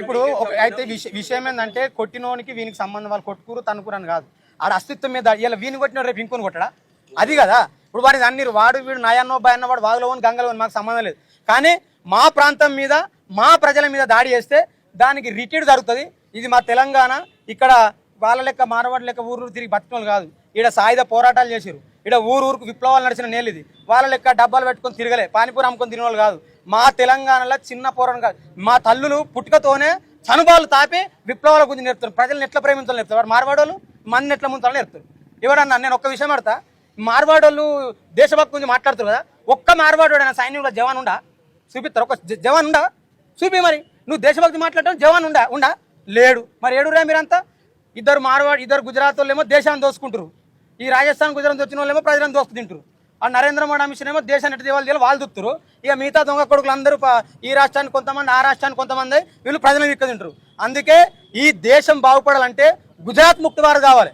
ఇప్పుడు అయితే విష- విషయం ఏంటంటే కొట్టినోనికి వీనికి సంబంధం వాళ్ళు కొట్టుకురు తనుకురు అని కాదు. ఆడ అస్తిత్వం మీద ఇలా వీని కొట్టిన రేపు ఇంకొని కొట్టడా? అది కదా. ఇప్పుడు వాడి అన్ని వాడు వీడు నాయన్నో భయన్న వాడు వాగులో అని గంగలో అని మాకు సంబంధం లేదు. కానీ మా ప్రాంతం మీద మా ప్రజల మీద దాడి చేస్తే దానికి రిటీడ్ జరుగుతుంది. ఇది మా తెలంగాణ. ఇక్కడ వాళ్ళ లెక్క మానవాడి లెక్క ఊరు తిరిగి బతికిన కాదు. ఇక్కడ సాయుధ పోరాటాలు చేసిరు ఇక్కడ ఊరు ఊరుకు విప్లవాలు నడిచిన నేలు ఇది. వాళ్ళ లెక్క డబ్బాలు పెట్టుకొని తిరగలే. పానీపూరి అమ్ముకొని తినేవాళ్ళు వాళ్ళు కాదు. మా తెలంగాణలో చిన్న పోరాటం కాదు. మా తల్లులు పుట్టుకతోనే చనుబాలు తాపి విప్లవాల గురించి నేర్పుతారు. ప్రజలను ఎట్లా ప్రేమించాలని నేర్పుతారు. వాడు మార్వాడోళ్ళు మన ఎట్లా ముంచాలని నేర్పుతారు. ఎవరన్నా నేను ఒక్క విషయం పెడతా మార్వాడోళ్ళు దేశభక్తి గురించి మాట్లాడుతారు కదా. ఒక్క మార్వాడోడైనా సైన్యంలో జవాన్ ఉండా? చూపిస్తారు. ఒక జ- జవాన్ ఉండా? చూపి మరి. నువ్వు దేశభక్తి మాట్లాడటం జవాన్ ఉండా? ఉండా? లేడు. మరి ఏడురా మీరంతా? ఇద్దరు మార్వాడు ఇద్దరు గుజరాత్ వాళ్ళు ఏమో దేశాన్ని దోసుకుంటారు ఈ రాజస్థాన్ గుజరాత్ వచ్చిన వాళ్ళేమో ప్రజలను దోస్తు తింటారు ఆ నరేంద్ర మోడీ అమిషన్ ఏమో దేశాన్ని ఎట్టు దేవాలి వాళ్ళు దుత్తురు ఇక మిగతా దొంగ కొడుకులు అందరూ ఈ రాష్ట్రానికి కొంతమంది ఆ రాష్ట్రానికి కొంతమంది వీళ్ళు ప్రజలను విక్క తింటారు అందుకే ఈ దేశం బాగుపడాలంటే గుజరాత్ ముక్తి వారు కావాలి.